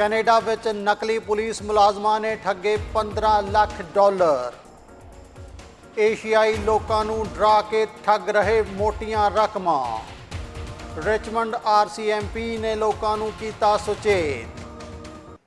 Canada ਵਿੱਚ ਨਕਲੀ police ਮੁਲਾਜ਼ਮਾਂ ਨੇ ਠੱਗੇ 15 ਲੱਖ ਡਾਲਰ। ਏਸ਼ੀਆਈ ਲੋਕਾਂ ਨੂੰ ਡਰਾ ਕੇ ਠੱਗ ਰਹੇ ਮੋਟੀਆਂ ਰਕਮਾਂ। ਰਿਚਮੰਡ ਆਰਸੀਐਮਪੀ ਨੇ ਲੋਕਾਂ ਨੂੰ ਕੀਤਾ ਸੁਚੇਤ।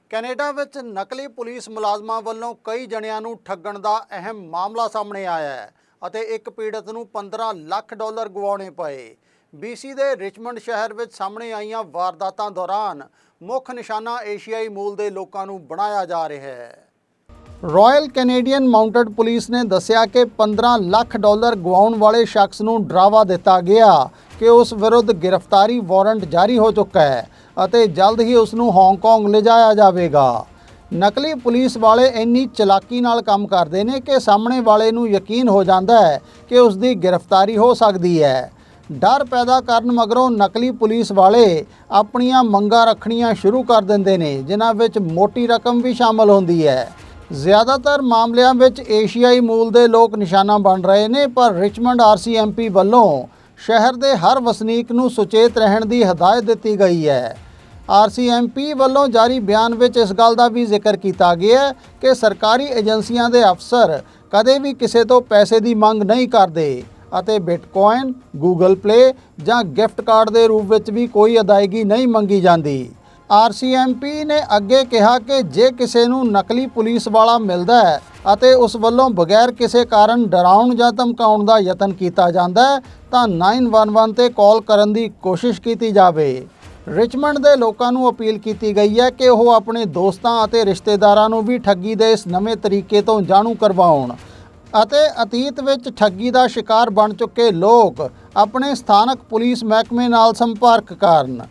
ਕੈਨੇਡਾ ਵਿੱਚ ਨਕਲੀ ਪੁਲਿਸ ਮੁਲਾਜ਼ਮਾਂ ਵੱਲੋਂ ਕਈ ਜਣਿਆਂ ਨੂੰ ਠੱਗਣ ਦਾ ਅਹਿਮ ਮਾਮਲਾ ਸਾਹਮਣੇ ਆਇਆ ਹੈ ਅਤੇ ਇੱਕ ਪੀੜਤ ਨੂੰ 15 ਲੱਖ ਡਾਲਰ ਗਵਾਉਣੇ ਪਏ। BC ਦੇ ਰਿਚਮੰਡ ਸ਼ਹਿਰ ਵਿੱਚ ਸਾਹਮਣੇ ਆਈਆਂ ਵਾਰਦਾਤਾਂ ਦੌਰਾਨ ਮੁੱਖ ਨਿਸ਼ਾਨਾ ਏਸ਼ੀਆਈ ਮੂਲ ਦੇ ਲੋਕਾਂ ਨੂੰ ਬਣਾਇਆ ਜਾ ਰਿਹਾ ਹੈ। ਰਾਇਲ ਕੈਨੇਡੀਅਨ ਮਾਊਂਟਡ ਪੁਲਿਸ ਨੇ ਦੱਸਿਆ ਕਿ 15 ਲੱਖ ਡਾਲਰ ਗਵਾਉਣ ਵਾਲੇ ਸ਼ਖਸ ਨੂੰ ਡਰਾਵਾ ਦਿੱਤਾ ਗਿਆ ਕਿ ਉਸ ਵਿਰੁੱਧ ਗ੍ਰਿਫਤਾਰੀ ਵਾਰੰਟ ਜਾਰੀ ਹੋ ਚੁੱਕਾ ਹੈ ਅਤੇ ਜਲਦ ਹੀ ਉਸ ਨੂੰ ਹਾਂਗਕਾਂਗ ਲਿਜਾਇਆ ਜਾਵੇਗਾ। ਨਕਲੀ ਪੁਲਿਸ ਵਾਲੇ ਇੰਨੀ ਚਲਾਕੀ ਨਾਲ ਕੰਮ ਕਰਦੇ ਨੇ ਕਿ ਸਾਹਮਣੇ ਵਾਲੇ ਨੂੰ ਯਕੀਨ ਹੋ ਜਾਂਦਾ ਹੈ ਕਿ ਉਸ ਦੀ ਗ੍ਰਿਫਤਾਰੀ ਹੋ ਸਕਦੀ ਹੈ। ਡਰ ਪੈਦਾ ਕਰਨ ਮਗਰੋਂ ਨਕਲੀ ਪੁਲਿਸ ਵਾਲੇ ਆਪਣੀਆਂ ਮੰਗਾਂ ਰੱਖਣੀਆਂ ਸ਼ੁਰੂ ਕਰ ਦਿੰਦੇ ਨੇ, ਜਿਨ੍ਹਾਂ ਵਿੱਚ ਮੋਟੀ ਰਕਮ ਵੀ ਸ਼ਾਮਲ ਹੁੰਦੀ ਹੈ। ਜ਼ਿਆਦਾਤਰ ਮਾਮਲਿਆਂ ਵਿੱਚ ਏਸ਼ੀਆਈ ਮੂਲ ਦੇ ਲੋਕ ਨਿਸ਼ਾਨਾ ਬਣ ਰਹੇ ਨੇ, ਪਰ ਰਿਚਮੰਡ ਆਰਸੀਐਮਪੀ ਵੱਲੋਂ ਸ਼ਹਿਰ ਦੇ ਹਰ ਵਸਨੀਕ ਨੂੰ ਸੁਚੇਤ ਰਹਿਣ ਦੀ ਹਦਾਇਤ ਦਿੱਤੀ ਗਈ ਹੈ। ਆਰਸੀਐਮਪੀ ਵੱਲੋਂ ਜਾਰੀ ਬਿਆਨ ਵਿੱਚ ਇਸ ਗੱਲ ਦਾ ਵੀ ਜ਼ਿਕਰ ਕੀਤਾ ਗਿਆ ਹੈ ਕਿ ਸਰਕਾਰੀ ਏਜੰਸੀਆਂ ਦੇ ਅਫਸਰ ਕਦੇ ਵੀ ਕਿਸੇ ਤੋਂ ਪੈਸੇ ਦੀ ਮੰਗ ਨਹੀਂ ਕਰਦੇ। ਅਤੇ ਬਿਟਕੋਇਨ ਗੂਗਲ ਪਲੇ ਜਾਂ ਗਿਫਟ ਕਾਰਡ ਦੇ ਰੂਪ ਵਿੱਚ ਵੀ ਕੋਈ ਅਦਾਇਗੀ ਨਹੀਂ ਮੰਗੀ ਜਾਂਦੀ। ਆਰਸੀਐਮਪੀ ਨੇ ਅੱਗੇ ਕਿਹਾ ਕਿ ਜੇ ਕਿਸੇ ਨੂੰ ਨਕਲੀ ਪੁਲਿਸ ਵਾਲਾ ਮਿਲਦਾ ਹੈ ਅਤੇ ਉਸ ਵੱਲੋਂ ਬਗੈਰ ਕਿਸੇ ਕਾਰਨ ਡਰਾਉਣ ਜਾਂ ਧਮਕਾਉਣ ਦਾ ਯਤਨ ਕੀਤਾ ਜਾਂਦਾ ਹੈ, ਤਾਂ 911 ਤੇ ਕਾਲ ਕਰਨ ਦੀ ਕੋਸ਼ਿਸ਼ ਕੀਤੀ ਜਾਵੇ। ਰਿਚਮੰਡ ਦੇ ਲੋਕਾਂ ਨੂੰ ਅਪੀਲ ਕੀਤੀ ਗਈ ਹੈ ਕਿ ਉਹ ਆਪਣੇ ਦੋਸਤਾਂ ਅਤੇ ਰਿਸ਼ਤੇਦਾਰਾਂ ਨੂੰ ਵੀ ਠੱਗੀ ਦੇ ਇਸ ਨਵੇਂ ਤਰੀਕੇ ਤੋਂ ਜਾਣੂ ਕਰਵਾਉਣ। ਅਤੇ ਅਤੀਤ ਵਿੱਚ ਠੱਗੀ ਦਾ ਸ਼ਿਕਾਰ ਬਣ ਚੁੱਕੇ ਲੋਕ ਆਪਣੇ ਸਥਾਨਕ ਪੁਲਿਸ ਮਹਿਕਮੇ ਨਾਲ ਸੰਪਰਕ ਕਰਨ।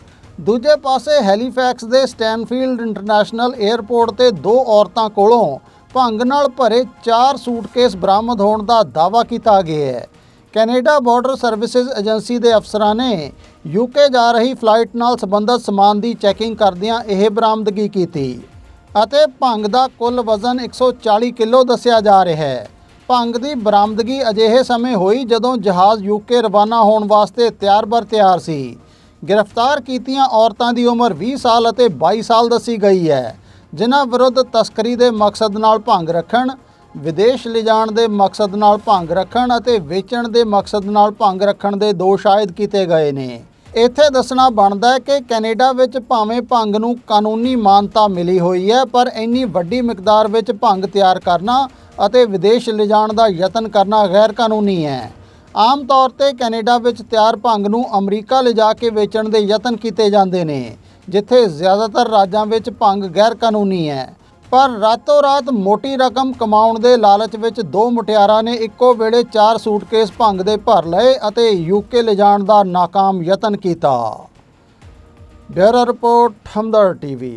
ਦੂਜੇ ਪਾਸੇ ਹੈਲੀਫੈਕਸ ਦੇ ਸਟੈਨਫੀਲਡ ਇੰਟਰਨੈਸ਼ਨਲ 에ਅਰਪੋਰਟ ਤੇ ਦੋ ਔਰਤਾਂ ਕੋਲੋਂ ਭੰਗ ਨਾਲ ਭਰੇ ਚਾਰ ਸੂਟਕੇਸ ਬਰਾਮਦ ਹੋਣ ਦਾ ਦਾਅਵਾ ਕੀਤਾ ਗਿਆ ਹੈ। ਕੈਨੇਡਾ ਬਾਰਡਰ ਸਰਵਿਸਿਜ਼ ਏਜੰਸੀ ਦੇ ਅਫਸਰਾਂ ਨੇ ਯੂਕੇ ਜਾ ਰਹੀ ਫਲਾਈਟ ਨਾਲ ਸੰਬੰਧਿਤ ਸਮਾਨ ਦੀ ਚੈਕਿੰਗ ਕਰਦਿਆਂ ਇਹ ਬਰਾਮਦਗੀ ਕੀਤੀ ਅਤੇ ਭੰਗ ਦਾ ਕੁੱਲ ਵਜ਼ਨ 140 ਕਿਲੋ ਦੱਸਿਆ ਜਾ ਰਿਹਾ ਹੈ। ਭੰਗ ਦੀ ਬਰਾਮਦਗੀ ਅਜਿਹੇ ਸਮੇਂ ਹੋਈ ਜਦੋਂ ਜਹਾਜ਼ ਯੂਕੇ ਰਵਾਨਾ ਹੋਣ ਵਾਸਤੇ ਤਿਆਰ-ਬਰ ਤਿਆਰ ਸੀ। ਗ੍ਰਿਫਤਾਰ ਕੀਤੀਆਂ ਔਰਤਾਂ ਦੀ ਉਮਰ 20 ਸਾਲ ਅਤੇ 22 ਸਾਲ ਦੱਸੀ ਗਈ ਹੈ। ਜਿਨ੍ਹਾਂ ਵਿਰੁੱਧ ਤਸਕਰੀ ਦੇ ਮਕਸਦ ਨਾਲ ਭੰਗ ਰੱਖਣ, ਵਿਦੇਸ਼ ਲਿਜਾਣ ਦੇ ਮਕਸਦ ਨਾਲ ਭੰਗ ਰੱਖਣ ਅਤੇ ਵੇਚਣ ਦੇ ਮਕਸਦ ਨਾਲ ਭੰਗ ਰੱਖਣ ਦੇ ਦੋਸ਼ ਆਇਦ ਕੀਤੇ ਗਏ ਨੇ। ਇੱਥੇ ਦੱਸਣਾ ਬਣਦਾ ਹੈ ਕਿ ਕੈਨੇਡਾ ਵਿੱਚ ਭਾਵੇਂ ਭੰਗ ਨੂੰ ਕਾਨੂੰਨੀ ਮਾਨਤਾ ਮਿਲੀ ਹੋਈ ਹੈ, ਪਰ ਇੰਨੀ ਵੱਡੀ ਮਿਕਦਾਰ ਵਿੱਚ ਭੰਗ ਤਿਆਰ ਕਰਨਾ ਅਤੇ ਵਿਦੇਸ਼ ਲਿਜਾਣ ਦਾ ਯਤਨ ਕਰਨਾ ਗੈਰ ਕਾਨੂੰਨੀ ਹੈ। ਆਮ ਤੌਰ ਤੇ ਕੈਨੇਡਾ ਵਿੱਚ ਤਿਆਰ ਭੰਗ ਨੂੰ ਅਮਰੀਕਾ ਲਿਜਾ ਕੇ ਵੇਚਣ ਦੇ ਯਤਨ ਕੀਤੇ ਜਾਂਦੇ ਨੇ, ਜਿੱਥੇ ਜ਼ਿਆਦਾਤਰ ਰਾਜਾਂ ਵਿੱਚ ਭੰਗ ਗੈਰ ਕਾਨੂੰਨੀ ਹੈ। ਪਰ ਰਾਤੋਂ ਰਾਤ ਮੋਟੀ ਰਕਮ ਕਮਾਉਣ ਦੇ ਲਾਲਚ ਵਿੱਚ ਦੋ ਮੁਟਿਆਰਾਂ ਨੇ ਇੱਕੋ ਵੇਲੇ ਚਾਰ ਸੂਟਕੇਸ ਭੰਗ ਦੇ ਭਰ ਲਏ ਅਤੇ ਯੂਕੇ ਲਿਜਾਣ ਦਾ ਨਾਕਾਮ ਯਤਨ ਕੀਤਾ। Bureau report Hamdard TV.